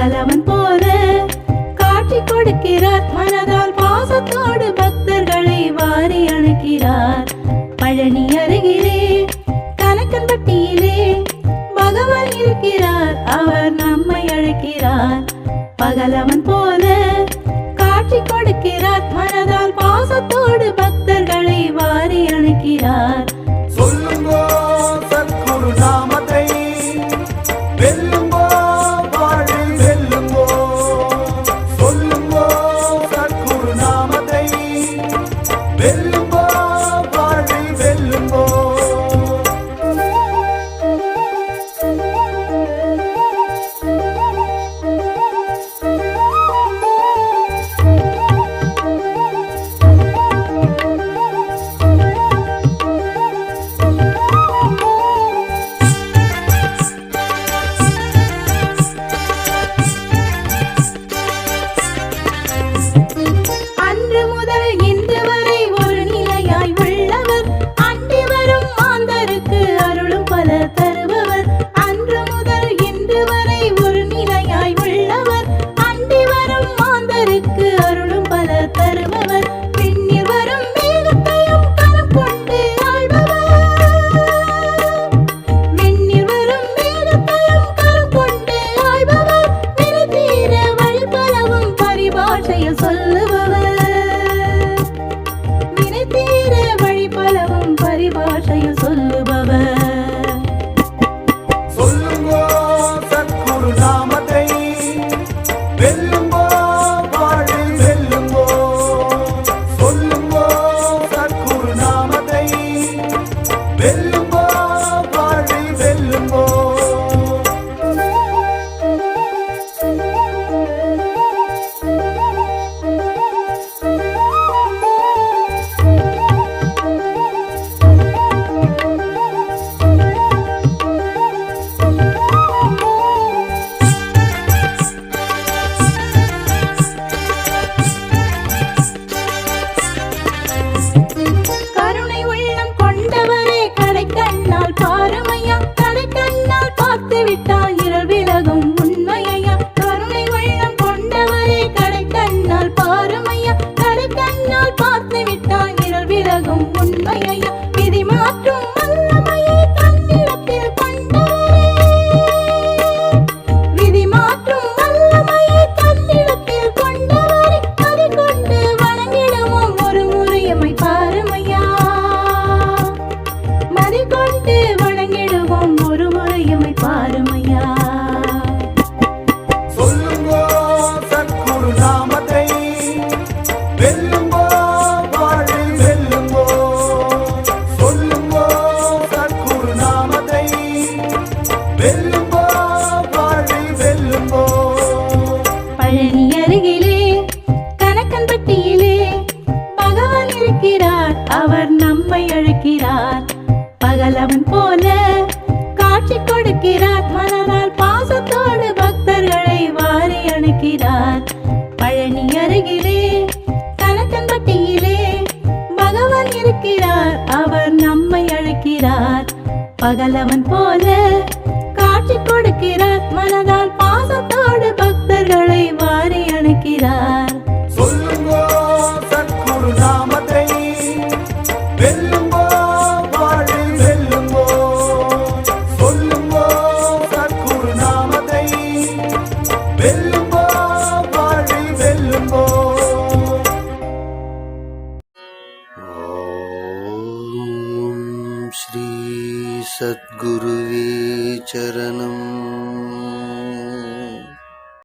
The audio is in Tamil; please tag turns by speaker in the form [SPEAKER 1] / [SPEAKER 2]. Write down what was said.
[SPEAKER 1] முதலவன் போல காட்சி கொடுக்கிறார் மனதால் பாசத்தோடு பக்தர்களை வாரி அணைக்கிறார். பழனி அருகிலே கனக்கன்பட்டியிலே பகவான் இருக்கிறார் அவர் நம்மை அழைக்கிறார். பகலவன் போல பூமியிலே பகவான் இருக்கிறார். அவர் நம்மை அழைக்கிறார். பகலவன் போல காட்சி கொடுக்கிறார். மனதால் பாசத்தோடு பக்தர்களை வாரி அணைக்கிறார். பழனி அருகிலே கணக்கன்பட்டியிலே பகவான் இருக்கிறார். அவர் நம்மை அழைக்கிறார். பகலவன் போல காட்சி கொடுக்கிறார். மனதால்
[SPEAKER 2] श्रीसद्गुरुवे चरणम्